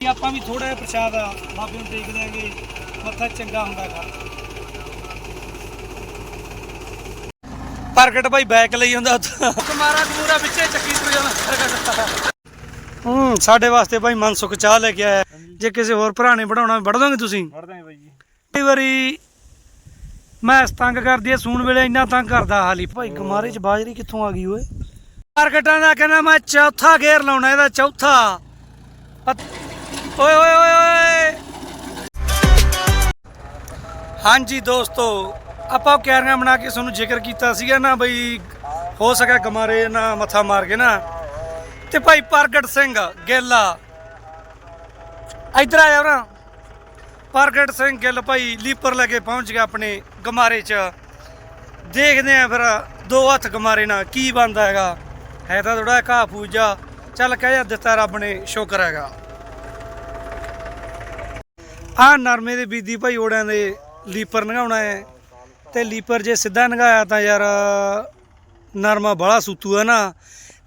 ਆਪਾਂ ਵੀ ਥੋੜਾ ਜਿਹਾ ਪ੍ਰਸ਼ਾਦ ਆ ਬਾਬੇ ਨੂੰ ਦੇਖ ਦਿਆਂਗੇ ਮੱਥਾ ਚੰਗਾ ਹੁੰਦਾ ਘਰ ਪ੍ਰਗਟ ਭਾਈ ਬੈਕ ਲਈ ਹੁੰਦਾ ਕੁਮਾਰਾ ਕਮੂਰਾ ਵਿੱਚੇ ਚੱਕੀ ਤੁਰ ਜਾਂਦਾ ਹੂੰ ਸਾਡੇ ਵਾਸਤੇ ਭਾਈ ਮਨਸੁਖ ਚਾਹ ਲੈ ਕੇ ਆਇਆ। ਜੇ ਕਿਸੇ ਹੋਰ ਭਰਾ ਨੇ ਵਧਾਉਣਾ ਵੜ ਦੋਗੇ ਤੁਸੀਂ। ਵੜਦੇ ਆ ਬਾਈ ਜੀ। ਕਈ ਵਾਰੀ ਮੈਂ ਤੰਗ ਕਰਦੀ ਐ ਸੂਣ ਵੇਲੇ ਇੰਨਾ ਤੰਗ ਕਰਦਾ ਹਾਲੀ। ਭਾਈ ਗਮਾਰੇ ਚ ਬਾਜਰੀ ਕਿੱਥੋਂ ਆ ਗਈ ਓਏ? ਮਾਰਕਟਾਂ ਦਾ ਕਹਿੰਦਾ ਮੈਂ ਚੌਥਾ ਗੇਅਰ ਲਾਉਣਾ ਇਹਦਾ ਚੌਥਾ। ਓਏ ਓਏ ਓਏ ਓਏ। ਹਾਂਜੀ ਦੋਸਤੋ, ਆਪਾਂ ਉਹ ਬਣਾ ਕੇ ਤੁਹਾਨੂੰ ਜ਼ਿਕਰ ਕੀਤਾ ਸੀਗਾ ਨਾ ਬਈ, ਹੋ ਸਕਿਆ ਗਮਾਰੇ ਨਾ ਮੱਥਾ ਮਾਰ ਕੇ ਨਾ। ਤੇ ਭਾਈ ਪ੍ਰਗਟ ਸਿੰਘ ਗੇਲਾ। ਇਧਰ ਆਇਆ ਨਾ ਪ੍ਰਗਟ ਸਿੰਘ ਗਿੱਲ ਭਾਈ ਲੀਪਰ ਲੈ ਕੇ ਪਹੁੰਚ ਗਿਆ ਆਪਣੇ ਗਮਾਰੇ 'ਚ। ਦੇਖਦੇ ਆ ਫਿਰ ਦੋ ਹੱਥ ਗਮਾਰੇ ਨਾਲ ਕੀ ਬਣਦਾ ਹੈਗਾ। ਹੈ ਤਾਂ ਥੋੜਾ ਘਾਹ ਪੂਜਾ ਚੱਲ ਕਹਿ ਜਾ ਦਿੱਤਾ ਰੱਬ ਨੇ, ਸ਼ੁਕਰ ਹੈਗਾ। ਆ ਨਰਮੇ ਦੇ ਬੀਜੀ ਭਾਈ ਓੜਿਆਂ ਦੇ ਲੀਪਰ ਨਗਾਉਣਾ ਹੈ। ਤੇ ਲੀਪਰ ਜੇ ਸਿੱਧਾ ਨਗਾਇਆ ਤਾਂ ਯਾਰ, ਨਰਮਾ ਬੜਾ ਸੂਤੂ ਹੈ ਨਾ।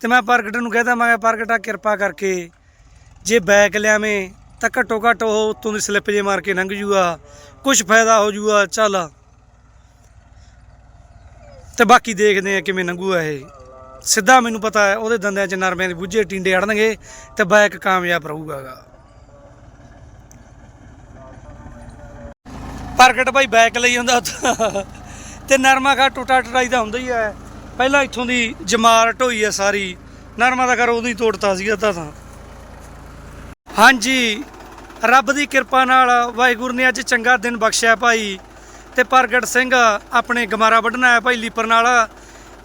ਤੇ ਮੈਂ ਪ੍ਰਗਟ ਨੂੰ ਕਹਿੰਦਾ ਮੈਂ ਪ੍ਰਗਟਾ ਕਿਰਪਾ ਕਰਕੇ ਜੇ ਬੈਕ ਲਿਆਵੇਂ ਤਾਂ ਘੱਟੋ ਘੱਟ ਉਹ ਉੱਤੋਂ ਦੀ ਸਲਿੱਪ ਜੇ ਮਾਰ ਕੇ ਲੰਘ ਜੂਗਾ ਕੁਝ ਫਾਇਦਾ ਹੋ ਜੂਗਾ ਚੱਲ। ਤੇ ਬਾਕੀ ਦੇਖਦੇ ਆ ਕਿਵੇਂ ਲੰਘੂਗਾ ਇਹ। ਸਿੱਧਾ ਮੈਨੂੰ ਪਤਾ ਹੈ, ਉਹਦੇ ਦੰਦਿਆਂ 'ਚ ਨਰਮਿਆਂ ਦੇ ਬੁੱਝੇ ਟਿੰਡੇ ਅੜਨਗੇ ਤੇ ਬੈਕ ਕਾਮਯਾਬ ਰਹੂਗਾਗਾ ਪ੍ਰਗਟ ਭਾਈ ਬੈਕ ਲਈ ਹੁੰਦਾ ਉੱਥੋਂ। ਤੇ ਨਰਮਾ ਖਾ ਟੁੱਟਾ ਟੁਟਾਈ ਦਾ ਹੁੰਦਾ ਹੀ ਹੈ। ਪਹਿਲਾਂ ਇੱਥੋਂ ਦੀ ਜਮਾਰ ਢੋਈ ਹੈ ਸਾਰੀ। ਨਰਮਾ ਦਾ ਘਰ ਉਦੋਂ ਹੀ ਤੋੜਤਾ ਸੀਗਾ ਤਾਂ ਤਾਂ। ਹਾਂਜੀ, ਰੱਬ ਦੀ ਕਿਰਪਾ ਨਾਲ ਵਾਹਿਗੁਰੂ ਨੇ ਅੱਜ ਚੰਗਾ ਦਿਨ ਬਖਸ਼ਿਆ ਭਾਈ। ਤੇ ਪ੍ਰਗਟ ਸਿੰਘ ਆਪਣੇ ਗਮਾਰਾ ਵੱਢਣਾ ਹੈ ਭਾਈ ਲੀਪਰ ਨਾਲ।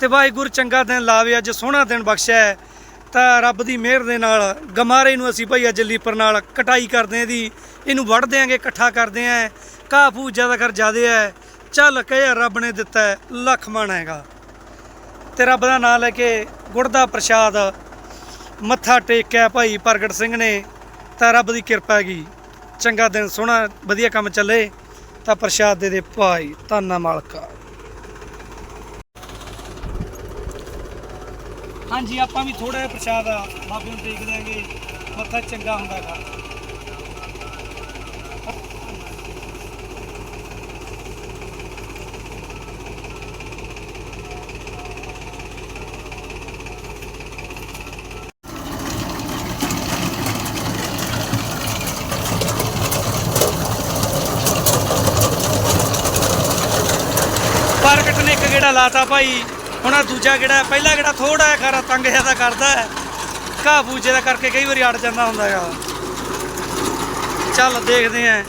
ਤੇ ਵਾਹਿਗੁਰੂ ਚੰਗਾ ਦਿਨ ਲਾਵੇ, ਅੱਜ ਸੋਹਣਾ ਦਿਨ ਬਖਸ਼ਿਆ ਤਾਂ ਰੱਬ ਦੀ ਮਿਹਰ ਦੇ ਨਾਲ ਗਮਾਰੇ ਨੂੰ ਅਸੀਂ ਭਾਈ ਅੱਜ ਲੀਪਰ ਨਾਲ ਕਟਾਈ ਕਰਦੇ ਆਂ ਇਹਦੀ। ਇਹਨੂੰ ਵੱਢ ਦਿਆਂਗੇ, ਇਕੱਠਾ ਕਰਦੇ ਆਂ ਘਾਹ ਫੂ ਜ਼ਿਆਦਾ ਕਰ ਜ਼ਿਆਦੇ ਹੈ। ਚੱਲ ਕਹੇ ਰੱਬ ਨੇ ਦਿੱਤਾ ਹੈ, ਲੱਖ ਮਣ ਹੈਗਾ। ਤੇ ਰੱਬ ਦਾ ਨਾਮ ਲੈ ਕੇ ਗੁੜ ਦਾ ਪ੍ਰਸ਼ਾਦ ਮੱਥਾ ਟੇਕਿਆ ਭਾਈ ਪ੍ਰਗਟ ਸਿੰਘ ਨੇ ਤਾਂ ਰੱਬ ਦੀ ਕਿਰਪਾ ਹੈਗੀ। ਚੰਗਾ ਦਿਨ ਸੋਹਣਾ ਵਧੀਆ ਕੰਮ ਚੱਲੇ ਤਾਂ ਪ੍ਰਸ਼ਾਦ ਦੇ ਦੇ ਭਾਈ ਧੰਨਾ ਮਾਲਕਾ। ਹਾਂਜੀ ਆਪਾਂ ਵੀ ਥੋੜਾ ਜਿਹਾ ਪ੍ਰਸ਼ਾਦ ਆ ਬਾਬੇ ਨੂੰ ਦੇਖ ਦਿਆਂਗੇ। ਮੱਥਾ ਚੰਗਾ ਹੁੰਦਾ ਘਰ ਪ੍ਰਗਟ ਨੇ ਇੱਕ ਗੇੜਾ ਲਾਤਾ ਭਾਈ। ਹੁਣ ਆ ਦੂਜਾ ਗੇੜਾ ਪਹਿਲਾ ਗੇੜਾ ਥੋੜਾ ਜਿਹਾ ਖਰਾ ਤੰਗ ਜ਼ਿਆਦਾ ਕਰਦਾ ਹੈ। ਘਾਹ ਪੂਜੇ ਦਾ ਕਰਕੇ ਕਈ ਵਾਰੀ ਅੜ ਜਾਂਦਾ ਹੁੰਦਾ ਹੈਗਾ ਚੱਲ ਦੇਖਦੇ ਆਂ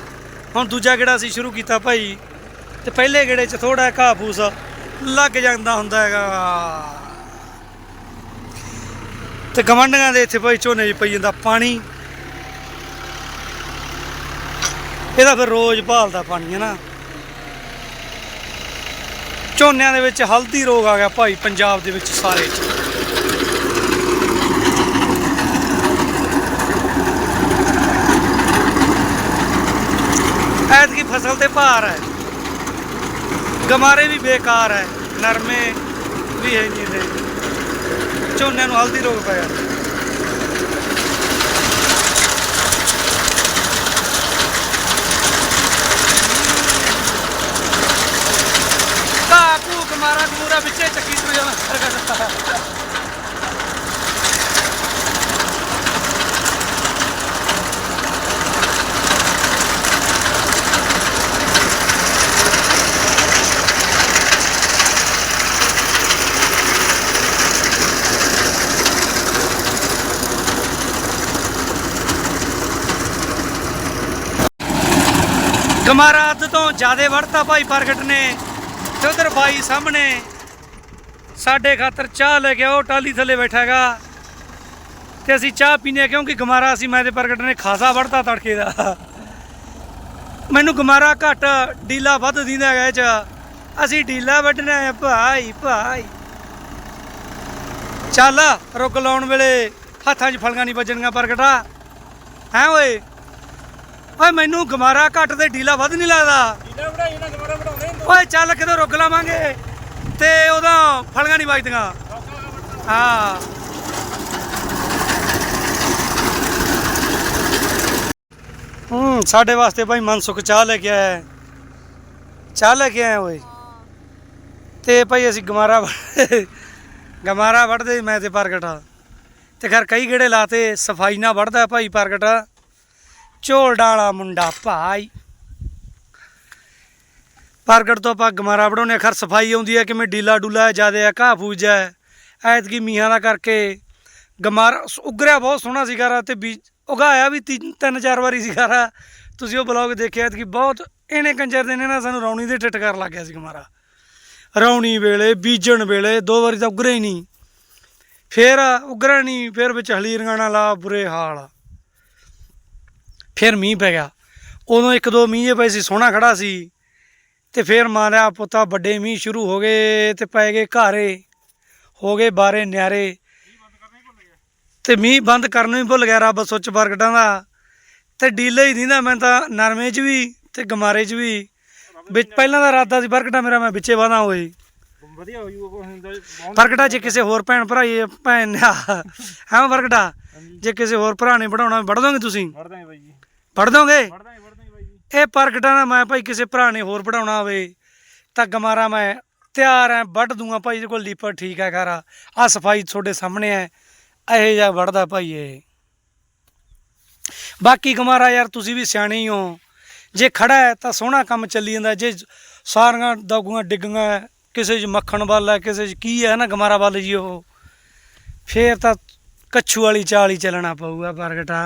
ਹੁਣ ਦੂਜਾ ਗੇੜਾ ਅਸੀਂ ਸ਼ੁਰੂ ਕੀਤਾ ਭਾਈ। ਤੇ ਪਹਿਲੇ ਗੇੜੇ 'ਚ ਥੋੜਾ ਘਾਹ ਫੂਸ ਲੱਗ ਜਾਂਦਾ ਹੁੰਦਾ ਹੈਗਾ। ਤੇ ਗਵੰਡੀਆਂ ਦੇ ਇੱਥੇ ਭਾਈ ਝੋਨੇ 'ਚ ਪਈ ਜਾਂਦਾ ਪਾਣੀ। ਇਹਦਾ ਫਿਰ ਰੋਜ਼ ਭਾਲਦਾ ਪਾਣੀ ਹੈ ਨਾ। ਝੋਨਿਆਂ ਦੇ ਵਿੱਚ ਹਲਦੀ ਰੋਗ ਆ ਗਿਆ ਭਾਈ ਪੰਜਾਬ ਦੇ ਵਿੱਚ ਸਾਰੇ 'ਚ। ਐਤਕੀ ਫਸਲ ਤੇ ਭਾਰ ਹੈ। ਗਮਾਰੇ ਵੀ ਬੇਕਾਰ ਹੈ, ਨਰਮੇ ਵੀ ਹੈ ਨਹੀਂ ਦੇ ਝੋਨਿਆਂ ਨੂੰ ਹਲਦੀ ਰੋਗ ਪਿਆ ਘਾਹ ਘੂ ਗਮਾਰਾ ਗਮੂਰਾ ਵਿੱਚੇ ਚੱਕੀ ਤੁਰ ਜਾਂਦਾ ਗਮਾਰਾ ਅੱਧ ਤੋਂ ਜ਼ਿਆਦਾ ਵੜਤਾ ਭਾਈ ਪ੍ਰਗਟ ਨੇ ਤੇ ਉਧਰ ਬਾਈ ਸਾਹਮਣੇ ਸਾਡੇ ਖਾਤਰ ਚਾਹ ਲੈ ਕੇ ਉਹ ਟਾਲੀ ਥੱਲੇ ਬੈਠਾ ਹੈਗਾ। ਤੇ ਅਸੀਂ ਚਾਹ ਪੀਨੇ ਕਿਉਂਕਿ ਗਮਾਰਾ ਅਸੀਂ ਮੈਂ ਤੇ ਪ੍ਰਗਟ ਨੇ ਖਾਸਾ ਵੜਤਾ ਤੜਕੇ ਦਾ। ਮੈਨੂੰ ਗਮਾਰਾ ਘੱਟ ਡੀਲਾ ਵੱਧ ਦਿੰਦਾ ਹੈਗਾ ਇਹ ਚ। ਅਸੀਂ ਡੀਲਾ ਵੱਢਣਾ ਹੈ ਭਾਈ ਭਾਈ। ਚੱਲ ਰੁਕ ਲਾਉਣ ਵੇਲੇ ਹੱਥਾਂ 'ਚ ਫਲਗਾ ਨਹੀਂ ਵੱਜਣੀਆਂ ਪ੍ਰਗਟਾ। ਹੈ ਓਏ? ਓਏ ਮੈਨੂੰ ਗਮਾਰਾ ਘੱਟ ਤੇ ਢੀਲਾ ਵੱਧ ਨਹੀਂ ਲੱਗਦਾ। ਗਮਾਰਾ ਓਏ ਚੱਲ ਕਿਦੋਂ ਰੁਕ ਲਾਵਾਂਗੇ। ਤੇ ਉਹਦਾ ਫਲੀਆਂ ਨਹੀਂ ਵੱਜਦੀਆਂ। ਹਾਂ। ਹੂੰ, ਸਾਡੇ ਵਾਸਤੇ ਭਾਈ ਮਨਸੁਖ ਚਾਹ ਲੈ ਕੇ ਆਇਆ। ਚਾਹ ਲੈ ਕੇ ਆਇਆ ਓਏ। ਤੇ ਭਾਈ ਅਸੀਂ ਗਮਾਰਾ ਵ- ਗਮਾਰਾ ਵੜਦੇ ਮੈਂ ਤੇ ਪ੍ਰਗਟਾ ਤੇ ਘਰ ਕਈ ਗੇੜੇ ਲਾਤੇ, ਸਫ਼ਾਈ ਨਾਲ ਵੜਦਾ ਭਾਈ ਪ੍ਰਗਟ। ਝੋਲ ਡਾਲਾ ਮੁੰਡਾ ਭਾਈ। ਪ੍ਰਗਟ ਤੋਂ ਆਪਾਂ ਗਮਾਰਾ ਵੜਾਉਨੇ ਖਰ ਸਫ਼ਾਈ ਆਉਂਦੀ ਹੈ, ਕਿਵੇਂ ਡੀਲਾ ਡੁਲਾ ਜ਼ਿਆਦਾ ਹੈ, ਘਾਹ ਫੂਜ ਹੈ। ਐਤਕੀ ਮੀਂਹਾਂ ਦਾ ਕਰਕੇ ਗਮਾਰਾ ਉਗਰਿਆ ਬਹੁਤ ਸੋਹਣਾ ਸੀਗਾ ਤੇ ਬੀਜ ਉਗਾਇਆ ਵੀ ਤਿੰਨ ਤਿੰਨ ਚਾਰ ਵਾਰੀ ਸੀਗਾ ਤੁਸੀਂ ਉਹ ਬਲੌਗ ਦੇਖਿਆ, ਐਤਕੀ ਬਹੁਤ ਇਹਨੇ ਕੰਜਰ ਦੇ ਨੇ ਨਾ, ਸਾਨੂੰ ਰੌਣੀ ਦੇ ਟਿੱਟ ਕਰ ਲੱਗ ਗਿਆ ਸੀ ਗਮਾਰਾ। ਰੌਣੀ ਵੇਲੇ, ਬੀਜਣ ਵੇਲੇ, ਦੋ ਵਾਰੀ ਤਾਂ ਉਗਰੇ ਹੀ ਨਹੀਂ। ਫੇਰ ਉਗਰਾ ਨਹੀਂ, ਫੇਰ ਵਿੱਚ ਹਲੀ ਰੰਗਾਣਾ ਲਾ, ਬੁਰੇ ਹਾਲ। ਫਿਰ ਮੀਂਹ ਪੈ ਗਿਆ। ਉਦੋਂ ਇੱਕ ਦੋ ਮੀਂਹ ਜੇ ਪਏ ਸੀ, ਸੋਹਣਾ ਖੜਾ ਸੀ। ਤੇ ਫਿਰ ਮਾਰਿਆ ਪੁੱਤਾ ਵੱਡੇ ਮੀਂਹ ਸ਼ੁਰੂ ਹੋ ਗਏ ਤੇ ਪੈ ਗਏ ਘਾਰੇ ਹੋ ਗਏ ਬਾਰੇ ਨਿਆਰੇ। ਤੇ ਮੀਂਹ ਬੰਦ ਕਰਨ ਨੂੰ ਹੀ ਭੁੱਲ ਗਿਆ ਰੱਬ ਸੁੱਚ ਪ੍ਰਗਟਾਂ ਦਾ। ਤੇ ਡੀਲੇ ਹੀ ਦਿੰਦਾ ਮੈਂ ਤਾਂ ਨਰਮੇ 'ਚ ਵੀ ਤੇ ਗਮਾਰੇ 'ਚ ਵੀ। ਵਿੱਚ ਪਹਿਲਾਂ ਦਾ ਇਰਾਦਾ ਸੀ ਪ੍ਰਗਟਾ ਮੇਰਾ ਮੈਂ ਵਿੱਚੇ ਵਾਦਾ ਹੋਏ। ਵਧੀਆ ਹੋ ਜੂ ਉਹ ਹੁੰਦਾ ਬਹੁਤ ਪ੍ਰਗਟਾ ਜੇ ਕਿਸੇ ਹੋਰ ਭੈਣ ਭਰਾ ਇਹ ਭੈਣ ਹਾਂ ਪ੍ਰਗਟਾ? ਜੇ ਕਿਸੇ ਹੋਰ ਭਰਾ ਨੇ ਪੜਾਉਣਾ ਪੜ ਦੋਗੇ ਤੁਸੀਂ? ਵੜਦਾ ਹੈ ਬਾਈ ਜੀ। ਪੜ ਦੋਗੇ? ਇਹ ਪ੍ਰਗਟਾ ਨਾ ਮੈਂ ਭਾਈ ਕਿਸੇ ਭਰਾ ਨੇ ਹੋਰ ਪੜਾਉਣਾ ਹੋਵੇ ਤਾਂ ਗਮਾਰਾ ਮੈਂ, ਤਿਆਰ ਐ, ਵੱਢ ਦੂੰਗਾ ਭਾਈ, ਇਹਦੇ ਕੋਲ ਲੀਪਰ ਠੀਕ ਹੈ ਘਰ ਆ ਸਫ਼ਾਈ ਤੁਹਾਡੇ ਸਾਹਮਣੇ ਐ, ਇਹੋ ਜਿਹਾ ਵੱਢਦਾ ਭਾਈ ਇਹ। ਬਾਕੀ ਗਮਾਰਾ ਯਾਰ, ਤੁਸੀਂ ਵੀ ਸਿਆਣੇ ਹੀ ਹੋ। ਜੇ ਖੜਾ ਹੈ ਤਾਂ ਸੋਹਣਾ ਕੰਮ ਚੱਲੀ ਜਾਂਦਾ, ਜੇ ਸਾਰੀਆਂ ਦਾਗੂਆਂ ਡਿੱਗੀਆਂ ਕਿਸੇ 'ਚ ਮੱਖਣ ਵੱਲ ਹੈ ਕਿਸੇ 'ਚ ਕੀ ਹੈ ਨਾ ਗਮਾਰਾ ਵੱਲ ਜੀ ਉਹ। ਫੇਰ ਤਾਂ ਕੱਛੂ ਵਾਲੀ ਚਾਲ ਹੀ ਚੱਲਣਾ ਪਊਗਾ ਪ੍ਰਗਟਾ।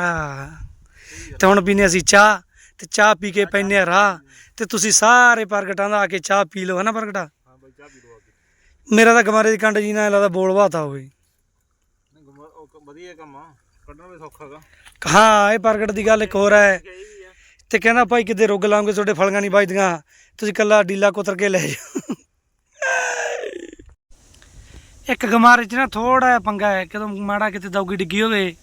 ਤੇ ਹੁਣ ਪੀਨੇ ਅਸੀਂ ਚਾਹ। ਤੇ ਚਾਹ ਪੀ ਕੇ ਪੈਨੇ ਆ ਰਾਹ। ਤੇ ਤੁਸੀਂ ਸਾਰੇ ਪ੍ਰਗਟਾਂ ਦਾ ਆ ਕੇ ਚਾਹ ਪੀ ਲਓ ਹੈ ਨਾ ਪ੍ਰਗਟਾ? ਹਾਂ ਬਾਈ ਚਾਹ ਪੀ ਲਓ ਆ ਕੇ। ਮੇਰਾ ਤਾਂ ਗਮਾਰੇ ਦੀ ਕੰਡ ਜੀ ਨਾਲ ਲੱਗਦਾ ਬੋਲ ਬਾਤਾ ਹੋਵੇ। ਨਹੀਂ ਗੁੰਮਾ- ਉਹ ਕ- ਵਧੀਆ ਕੰਮ ਆ। ਕੱਢਣਾ ਵੀ ਸੌਖਾ ਗਾ। ਹਾਂ ਇਹ ਪ੍ਰਗਟ ਦੀ ਗੱਲ ਇੱਕ ਹੋਰ ਹੈ। ਇਹ ਵੀ ਆ। ਤੇ ਕਹਿੰਦਾ ਭਾਈ ਕਿਤੇ ਰੁੱਗ ਲਾਉਂਗੇ ਤੁਹਾਡੇ ਫਲੀਆਂ ਨਹੀਂ ਵੱਜਦੀਆਂ। ਤੁਸੀਂ ਕੱਲਾ ਡੀਲਾ ਕੁਤਰ ਕੇ ਲੈ ਜਾਓ। ਇੱਕ ਗਮਾਰੇ 'ਚ ਨਾ ਥੋੜਾ ਜਿਹਾ ਪੰਗਾ ਹੈ ਕਦੋਂ ਮਾੜਾ ਕਿਤੇ ਦੌਗੀ ਡਿੱਗੀ ਹੋਵੇ।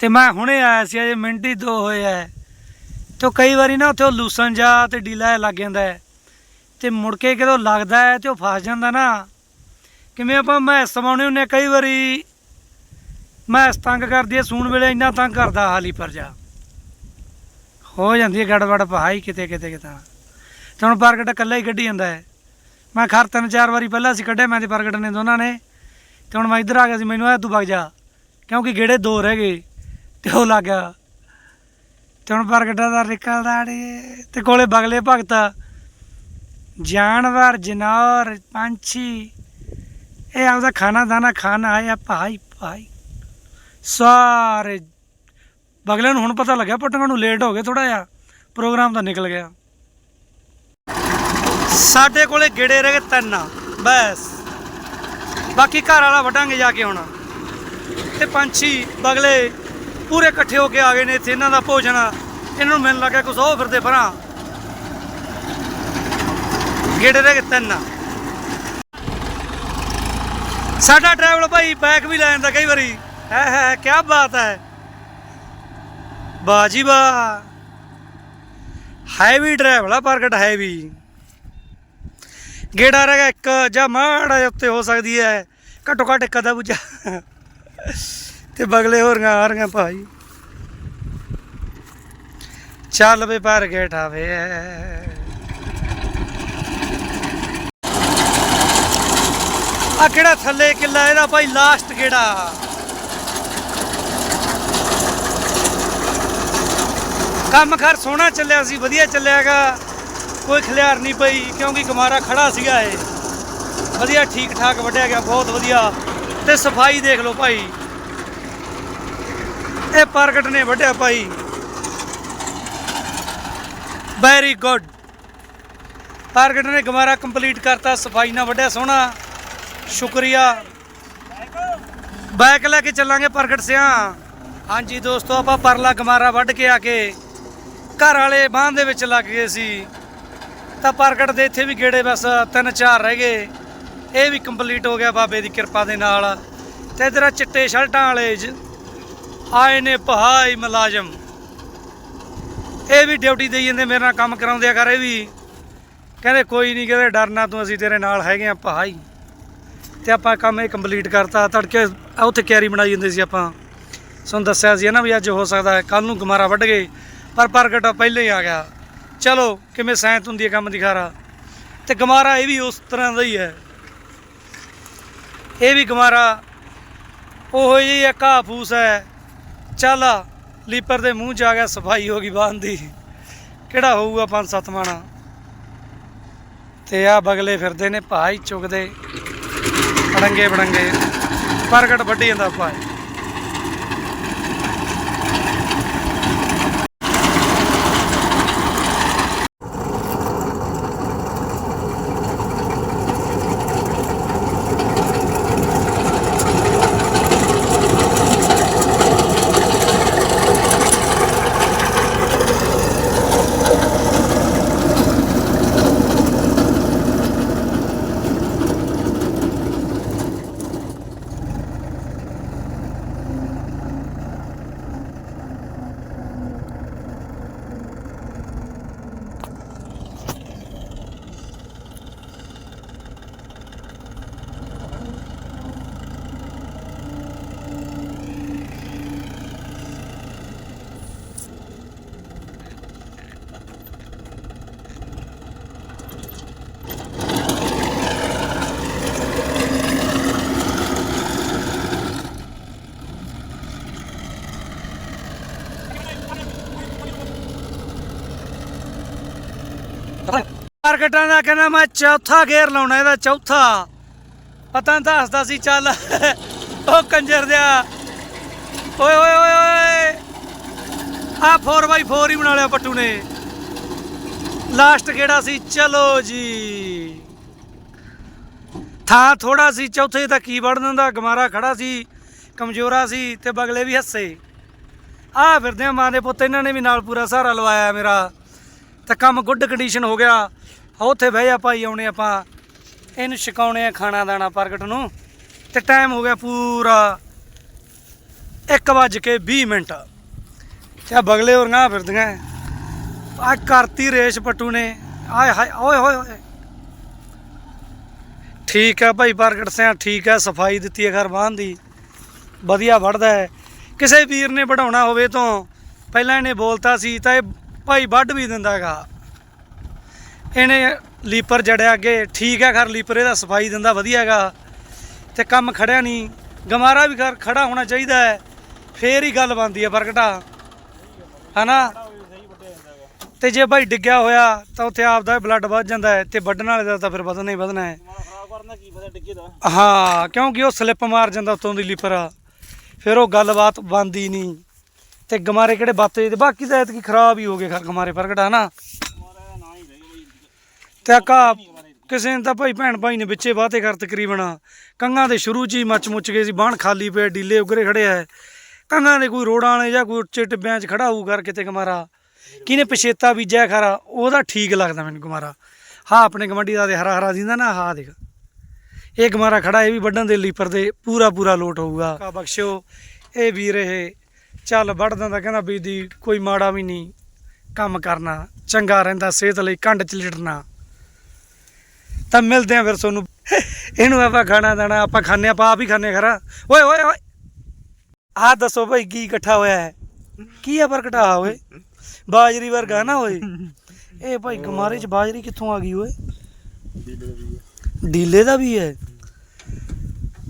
ਤੇ ਮੈਂ ਹੁਣੇ ਆਇਆ ਸੀ ਅਜੇ ਮਿੰਟ ਹੀ ਦੋ ਹੋਏ ਐ ਤੇ ਉਹ ਕਈ ਵਾਰੀ ਨਾ ਉੱਥੇ ਉਹ ਲੂਸਣ ਜਾ ਤੇ ਡੀਲਾ ਲੱਗ ਜਾਂਦਾ ਹੈ। ਤੇ ਮੁੜ ਕੇ ਜਦੋਂ ਲੱਗਦਾ ਹੈ ਤੇ ਉਹ ਫਸ ਜਾਂਦਾ ਨਾ। ਕਿਵੇਂ ਆਪਾਂ ਮੈਂ ਸਮਾਉਣੇ ਹੁੰਨੇ ਕਈ ਵਾਰੀ ਮੈਂ ਤੰਗ ਕਰਦੀ ਹੈ, ਸੂਣ ਵੇਲੇ ਇੰਨਾ ਤੰਗ ਕਰਦਾ ਹਾਲੀ ਪਰ ਜਾ। ਹੋ ਜਾਂਦੀ ਹੈ ਗੜਬੜ ਭਾਈ ਕਿਤੇ ਕਿਤੇ ਕਿਤਾ। ਤੇ ਹੁਣ ਪ੍ਰਗਟ ਇਕੱਲਾ ਹੀ ਕੱਢੀ ਜਾਂਦਾ ਹੈ। ਮੈਂ ਖਰ ਤਿੰਨ ਚਾਰ ਵਾਰੀ ਪਹਿਲਾਂ ਅਸੀਂ ਕੱਢਿਆ, ਮੈਂ ਤੇ ਪ੍ਰਗਟ ਨੇ ਦੋਨਾਂ ਨੇ। ਤੇ ਹੁਣ ਮੈਂ ਇੱਧਰ ਆ ਗਿਆ ਸੀ, ਮੈਨੂੰ ਆ ਤੂੰ ਵਗ ਜਾ, ਕਿਉਂਕਿ ਗੇੜੇ ਦੋ ਰਹਿ ਗਏ ਤੇ ਉਹ ਲੱਗ ਗਿਆ। ਹੁਣ ਪ੍ਰਗਟਾ ਦਾ ਨਿਕਲਦਾ ੜੇ ਤੇ ਕੋਲੇ ਬਗਲੇ ਭਗਤਾ ਜਾਨਵਰ, ਜਨੌਰ, ਪੰਛੀ। ਇਹ ਆਪਦਾ ਖਾਣਾ ਦਾਣਾ ਖਾਣ ਆਇਆ ਭਾਈ ਭਾਈ। ਸਾਰੇ ਬਗਲਿਆਂ ਨੂੰ ਹੁਣ ਪਤਾ ਲੱਗਿਆ ਪਟੰਗਾਂ ਨੂੰ ਲੇਟ ਹੋ ਗਏ ਥੋੜਾ ਜਿਹਾ। ਪ੍ਰੋਗਰਾਮ ਤਾਂ ਨਿਕਲ ਗਿਆ। ਸਾਡੇ ਕੋਲੇ ਗੇੜੇ ਰਹਿ ਗਏ ਤਿੰਨ, ਬਸ। ਬਾਕੀ ਘਰ ਵਾਲਾ ਵਟਾਂਗੇ ਜਾ ਕੇ ਹੁਣ। ਤੇ ਪੰਛੀ ਬਗਲੇ ਪੂਰੇ ਇਕੱਠੇ ਹੋ ਕੇ ਆ ਗਏ ਨੇ ਇੱਥੇ ਇਹਨਾਂ ਦਾ ਭੋਜਨ। ਇਹਨਾਂ ਨੂੰ ਮਿਲਣ ਲੱਗਾ ਕੁਛ, ਉਹ ਫਿਰਦੇ ਪਰਾਂ। ਗੇੜੇ ਰਹਿ ਗਏ ਤਿੰਨ। ਸਾਡਾ ਡਰਾਈਵਰ ਭਾਈ ਬੈਕ ਵੀ ਲੈ ਜਾਂਦਾ ਕਈ ਵਾਰੀ। ਹੈ ਹੈ ਕੀ ਬਾਤ ਹੈ। ਬਾਜੀ ਬਾ ਹੈਵੀ ਡਰਾਈਵਰ ਆ, ਪ੍ਰਗਟ ਹੈਵੀ ਗੇੜਾ ਰਹਿ ਗਿਆ ਇੱਕ, ਜਾਂ ਮਾੜਾ ਜਿਹਾ ਉੱਤੇ ਹੋ ਸਕਦੀ ਹੈ। ਘੱਟੋ ਘੱਟ ਇੱਕ ਅੱਧਾ ਬੁੱਝਾ। ਤੇ ਬਗਲੇ ਹੋਰੀਆਂ ਆ ਰਹੀਆਂ ਭਾਈ। ਚੱਲ ਵੇ ਪਰ ਗੇਟ ਆਵੇ ਆ ਕਿਹੜਾ ਥੱਲੇ ਕਿੱਲਾ ਇਹਦਾ ਭਾਈ ਲਾਸਟ ਕਿਹੜਾ? ਕੰਮ ਖਰ ਸੋਹਣਾ ਚੱਲਿਆ ਸੀ, ਵਧੀਆ ਚੱਲਿਆਗਾ ਕੋਈ ਖਲਿਆਰ ਨਹੀਂ ਪਈ, ਕਿਉਂਕਿ ਕਮਾਰਾ ਖੜਾ ਸੀਗਾ ਇਹ। ਵਧੀਆ ਠੀਕ ਠਾਕ ਵੱਢਿਆ ਗਿਆ, ਬਹੁਤ ਵਧੀਆ। ਤੇ ਸਫ਼ਾਈ ਦੇਖ ਲਓ ਭਾਈ। ਇਹ ਪ੍ਰਗਟ ਨੇ ਵੱਢਿਆ ਭਾਈ। ਵੈਰੀ ਗੁੱਡ ਪ੍ਰਗਟ ਨੇ ਗਮਾਰਾ ਕੰਪਲੀਟ ਕਰਤਾ, ਸਫ਼ਾਈ ਨਾਲ ਵੱਢਿਆ, ਸੋਹਣਾ। ਸ਼ੁਕਰੀਆ। ਬਾਈਕ ਲੈ ਕੇ ਚੱਲਾਂਗੇ ਪ੍ਰਗਟ ਸਿਆ। ਹਾਂਜੀ ਦੋਸਤੋ, ਆਪਾਂ ਪਰਲਾ ਗਮਾਰਾ ਵੱਢ ਕੇ ਆ ਕੇ ਘਰ ਵਾਲੇ ਬਾਂਹ ਦੇ ਵਿੱਚ ਲੱਗ ਗਏ ਸੀ। ਤਾਂ ਪ੍ਰਗਟ ਦੇ ਇੱਥੇ ਵੀ ਗੇੜੇ ਬਸ ਤਿੰਨ ਚਾਰ ਰਹਿ ਗਏ। ਇਹ ਵੀ ਕੰਪਲੀਟ ਹੋ ਗਿਆ ਬਾਬੇ ਦੀ ਕਿਰਪਾ ਦੇ ਨਾਲ। ਤੇ ਇਧਰ ਚਿੱਟੇ ਸ਼ਰਟਾਂ ਵਾਲੇ ਆਏ ਨੇ ਭਾਈ ਮੁਲਾਜ਼ਮ। ਇਹ ਵੀ ਡਿਊਟੀ ਦੇਈ ਜਾਂਦੇ, ਮੇਰੇ ਨਾਲ ਕੰਮ ਕਰਾਉਂਦੇ ਆ ਕਰ, ਇਹ ਵੀ। ਕਹਿੰਦੇ, ਕੋਈ ਨਹੀਂ, ਕਹਿੰਦੇ, ਡਰਨਾ ਤੂੰ, ਅਸੀਂ ਤੇਰੇ ਨਾਲ ਹੈਗੇ ਆ, ਪਹਾਈ। ਤੇ ਆਪਾਂ ਕੰਮ ਇਹ ਕੰਪਲੀਟ ਕਰਤਾ, ਤੜਕੇ ਉੱਥੇ ਕੈਰੀ ਬਣਾਈ ਜਾਂਦੇ ਸੀ ਆਪਾਂ। ਸਾਨੂੰ ਦੱਸਿਆ ਸੀ ਨਾ ਵੀ ਅੱਜ ਹੋ ਸਕਦਾ ਕੱਲ ਨੂੰ ਗਮਾਰਾ ਵੱਢ ਗਏ ਪਰ ਪ੍ਰਗਟ ਪਹਿਲੇ ਹੀ ਆ ਗਿਆ। ਚਲੋ, ਕਿਵੇਂ ਸੈਂਤ ਹੁੰਦੀ ਹੈ, ਕੰਮ ਦੀ ਖਾਰਾ ਤੇ ਗਮਾਰਾ ਇਹ ਵੀ ਉਸ ਤਰ੍ਹਾਂ ਦਾ ਹੀ ਹੈ। ਇਹ ਵੀ ਗਮਾਰਾ, ਉਹ ਜਿਹੀ ਇੱਕ ਘਾਹ ਫੂਸ ਹੈ। ਚੱਲ ਲੀਪਰ ਦੇ ਮੂੰਹ 'ਚ ਆ ਗਿਆ, ਸਫ਼ਾਈ ਹੋ ਗਈ ਬਾਂਹ ਦੀ। ਕਿਹੜਾ ਹੋਊਗਾ ਪੰਜ ਸੱਤ ਮਾਣਾ? ਤੇ ਆ ਬਗਲੇ ਫਿਰਦੇ ਨੇ, ਭਾਈ ਚੁਗਦੇ। ਅੜੰਗੇ ਬੜੰਗੇ ਪ੍ਰਗਟ ਵੱਢੀ ਜਾਂਦਾ ਭਾਈ। ਮਾਰਕਟਾਂ ਦਾ ਕਹਿੰਦਾ ਮੈਂ ਚੌਥਾ ਗੇਅਰ ਲਾਉਣਾ ਇਹਦਾ ਚੌਥਾ। ਪਤਾ ਨਹੀਂ ਦੱਸਦਾ ਸੀ, ਚੱਲ। ਉਹ ਕੰਜਰ ਦਿਆ। ਓਏ ਓਏ ਓਏ ਓਏ। ਆ 4x4 ਹੀ ਬਣਾ ਲਿਆ ਪੱਟੂ ਨੇ। ਲਾਸਟ ਕਿਹੜਾ ਸੀ? ਚਲੋ ਜੀ। ਥਾਂ ਥੋੜਾ ਸੀ, ਚੌਥੇ ਤਾਂ ਕੀ ਵੜ ਦਿੰਦਾ? ਗਮਾਰਾ ਖੜਾ ਸੀ, ਕਮਜ਼ੋਰਾ ਸੀ ਤੇ ਬਗਲੇ ਵੀ ਹੱਸੇ। ਆ ਫਿਰਦੇ ਆ ਮਾਂ ਦੇ ਪੁੱਤ, ਇਹਨਾਂ ਨੇ ਵੀ ਨਾਲ ਪੂਰਾ ਸਹਾਰਾ ਲਵਾਇਆ ਮੇਰਾ। ਤੇ ਕੰਮ ਗੁੱਡ ਕੰਡੀਸ਼ਨ ਹੋ ਗਿਆ। ਆ ਉੱਥੇ ਬਹਿ ਜਾ ਭਾਈ, ਆਉਣੇ ਆਪਾਂ। ਇਹਨੂੰ ਛਕਾਉਣੇ ਆ ਖਾਣਾ ਦਾਣਾ ਪ੍ਰਗਟ ਨੂੰ। ਤੇ ਟਾਈਮ ਹੋ ਗਿਆ ਪੂਰਾ 1 ਵੱਜ ਕੇ 20 ਮਿੰਟ। ਤੇ ਬਗਲੇ ਹੋਰ ਨਾ ਫਿਰਦੀਆਂ। ਆ ਕਰਤੀ ਰੇਸ਼ ਪੱਟੂ ਨੇ। ਆਏ ਹਾਏ, ਓਏ ਹੋਏ ਹੋਏ ਠੀਕ ਹੈ ਭਾਈ, ਪ੍ਰਗਟ ਸਿਆ, ਠੀਕ ਹੈ ਸਫ਼ਾਈ ਦਿੱਤੀ ਹੈ ਘਰ ਬਾਹਨ ਦੀ। ਵਧੀਆ ਵੜਦਾ ਹੈ। ਕਿਸੇ ਵੀਰ ਨੇ ਵਢਾਉਣਾ ਹੋਵੇ ਤੋਂ ਪਹਿਲਾਂ ਇਹਨੇ ਬੋਲਤਾ ਸੀ ਤਾਂ ਇਹ ਭਾਈ ਵੱਢ ਵੀ ਦਿੰਦਾ ਹੈਗਾ ਇਹਨੇ ਲੀਪਰ ਜੜਿਆ ਅੱਗੇ। ਠੀਕ ਹੈ ਘਰ ਲੀਪਰ ਇਹਦਾ ਸਫ਼ਾਈ ਦਿੰਦਾ ਵਧੀਆ ਹੈਗਾ। ਤੇ ਕੰਮ ਖੜਿਆ ਨਹੀਂ। ਗਮਾਰਾ ਵੀ ਘਰ ਖੜਾ ਹੋਣਾ ਚਾਹੀਦਾ ਹੈ। ਫੇਰ ਹੀ ਗੱਲ ਬਣਦੀ ਹੈ ਪ੍ਰਗਟਾ ਹਨਾ? ਤੇ ਜੇ ਭਾਈ ਡਿੱਗਿਆ ਹੋਇਆ ਤਾਂ ਉੱਥੇ ਆਪਦਾ ਬਲੱਡ ਵੱਧ ਜਾਂਦਾ ਹੈ। ਤੇ ਵੱਢਣ ਵਾਲੇ ਦਾ ਤਾਂ ਫਿਰ ਵਧਣਾ ਹੀ ਵਧਣਾ ਹੈ। ਦਾ ਦਾ। ਹਾਂ ਕਿਉਂਕਿ ਉਹ ਸਲਿੱਪ ਮਾਰ ਜਾਂਦਾ ਉਤੋਂ ਦੀ ਲੀਪਰ। ਫਿਰ ਉਹ ਗੱਲਬਾਤ ਬਣਦੀ ਨਹੀਂ। ਤੇ ਗਮਾਰੇ ਕਿਹੜੇ ਬਾਤੇ ਤੇ ਬਾਕੀ ਤਾਂ ਐਤਕੀ ਖਰਾਬ ਹੀ ਹੋ ਗਏ ਖਰ ਗਮਾਰੇ ਪ੍ਰਗਟਾ ਨਾ ਮਾਰਾ ਦਾ ਨਾਂ ਹੀ ਰਹਿ ਗਿਆ ਬਈ ਤੇ ਘਾਹ ਕਿਸੇ ਨੇ ਤਾਂ ਭਾਈ ਭੈਣ ਭਾਈ ਨੇ ਵਿੱਚੇ ਬਾਤੇ ਕਰ ਤਕਰੀਬਨ। ਕੰਗਾਂ ਦੇ ਸ਼ੁਰੂ 'ਚ ਹੀ ਮੱਚ ਮੁੱਚ ਗਏ ਸੀ ਬਾਣ ਖਾਲੀ ਪਏ, ਡੀਲੇ ਉਗਰੇ ਖੜੇ ਆ। ਕੰਗਾਂ ਦੇ ਕੋਈ ਰੋੜਾਂ ਵਾਲੇ ਜਾਂ ਕੋਈ ਉੱਚੇ ਟਿੱਬਿਆਂ 'ਚ ਖੜਾ ਹੋਊ ਕਰ ਕਿਤੇ ਗਮਾਰਾ ਕਿਨੇ ਪਛੇਤਾ ਬੀਜਿਆ ਖਰਾ? ਉਹਦਾ ਠੀਕ ਲੱਗਦਾ ਮੈਨੂੰ ਗਮਾਰਾ ਹਾਂ, ਆਪਣੇ ਗਮੰਡੀ ਦਾ ਤੇ ਹਰਾ ਹਰਾ ਦਿੰਦਾ ਨਾ, ਹਾਂ ਦੇਖ। ਇਹ ਗਮਾਰਾ ਖੜਾ ਇਹ ਵੀ ਵੱਢਣ ਦੇ ਲੀਪਰ ਦੇ ਪੂਰਾ ਪੂਰਾ ਲੋਟ ਹੋਊਗਾ। ਕਾ ਬਖਸ਼ਿਓ, ਇਹ ਵੀਰ ਇਹ, ਚੱਲ ਵੱਢਦਾ ਤਾਂ ਕਹਿੰਦਾ ਬੀਦੀ ਕੋਈ ਮਾੜਾ ਵੀ ਨਹੀਂ, ਕੰਮ ਕਰਨਾ, ਚੰਗਾ ਰਹਿੰਦਾ, ਸਿਹਤ ਲਈ ਕੰਡ ਚ ਲਿਟਣਾ। ਤਾਂ ਮਿਲਦੇ ਆ ਫਿਰ ਤੁਹਾਨੂੰ ਇਹਨੂੰ ਆਪਾਂ ਖਾਣਾ ਦਾਣਾ, ਆਪਾਂ ਖਾਣੇ ਆਪਾਂ ਆਪ ਹੀ ਖਾਣੇ ਖਰਾ। ਓਏ ਓਏ ਓਏ। ਆਹ ਦੱਸੋ ਭਾਈ ਕੀ ਇਕੱਠਾ ਹੋਇਆ ਹੈ? ਕੀ ਆ ਪ੍ਰਗਟਾ ਓਏ? ਬਾਜਰੀ ਵਰਗਾ ਨਾ, ਓਏ। ਇਹ ਭਾਈ ਗਮਾਰੇ ਚ ਬਾਜਰੀ ਕਿੱਥੋਂ ਆ ਗਈ, ਓਏ? ਡੀਲੇ ਦਾ ਵੀ ਹੈ।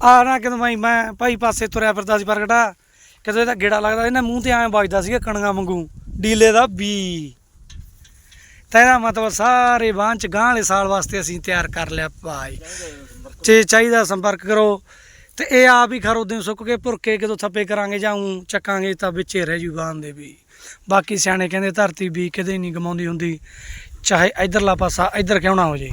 ਆ ਨਾ ਕਿਦੋਂ ਮੈਂ ਮੈਂ ਭਾਈ ਪਾਸੇ ਤੁਰਿਆ ਫਿਰਦਾ ਸੀ ਪ੍ਰਗਟਾ। ਕਿਦੋਂ ਇਹਦਾ ਗੇੜਾ ਲੱਗਦਾ ਇਹਨਾਂ ਮੂੰਹ ਤੇ ਐਵੇਂ ਵੱਜਦਾ ਸੀਗਾ ਕਣੀਆਂ ਵਾਂਗੂ। ਡੀਲੇ ਦਾ ਬੀ। ਤਾਂ ਇਹਦਾ ਮਤਲਬ ਸਾਰੇ ਬਾਂਹ ਚ ਗਾਂ ਵਾਲੇ ਸਾਲ ਵਾਸਤੇ ਅਸੀਂ ਤਿਆਰ ਕਰ ਲਿਆ ਭਾਈ। ਜੇ ਚਾਹੀਦਾ ਸੰਪਰਕ ਕਰੋ, ਤੇ ਇਹ ਆਪ ਹੀ ਖਰੋ ਦਿਨ ਸੁੱਕ ਕੇ ਭੁਰਕੇ ਕਿਦੋਂ ਥੱਪੇ ਕਰਾਂਗੇ ਜਾਂ ਉਂ ਚੱਕਾਂਗੇ ਤਾਂ ਵਿੱਚੇ ਰਹਿ ਜੂ ਬਾਂਹ ਦੇ ਵੀ। ਬਾਕੀ ਸਿਆਣੇ ਕਹਿੰਦੇ ਧਰਤੀ ਵੀ ਕਦੇ ਨਹੀਂ ਗਮਾਉਂਦੀ ਹੁੰਦੀ, ਚਾਹੇ ਇਧਰਲਾ ਪਾਸਾ ਇਧਰ ਕਿਉਂ ਨਾ ਹੋ ਜੇ।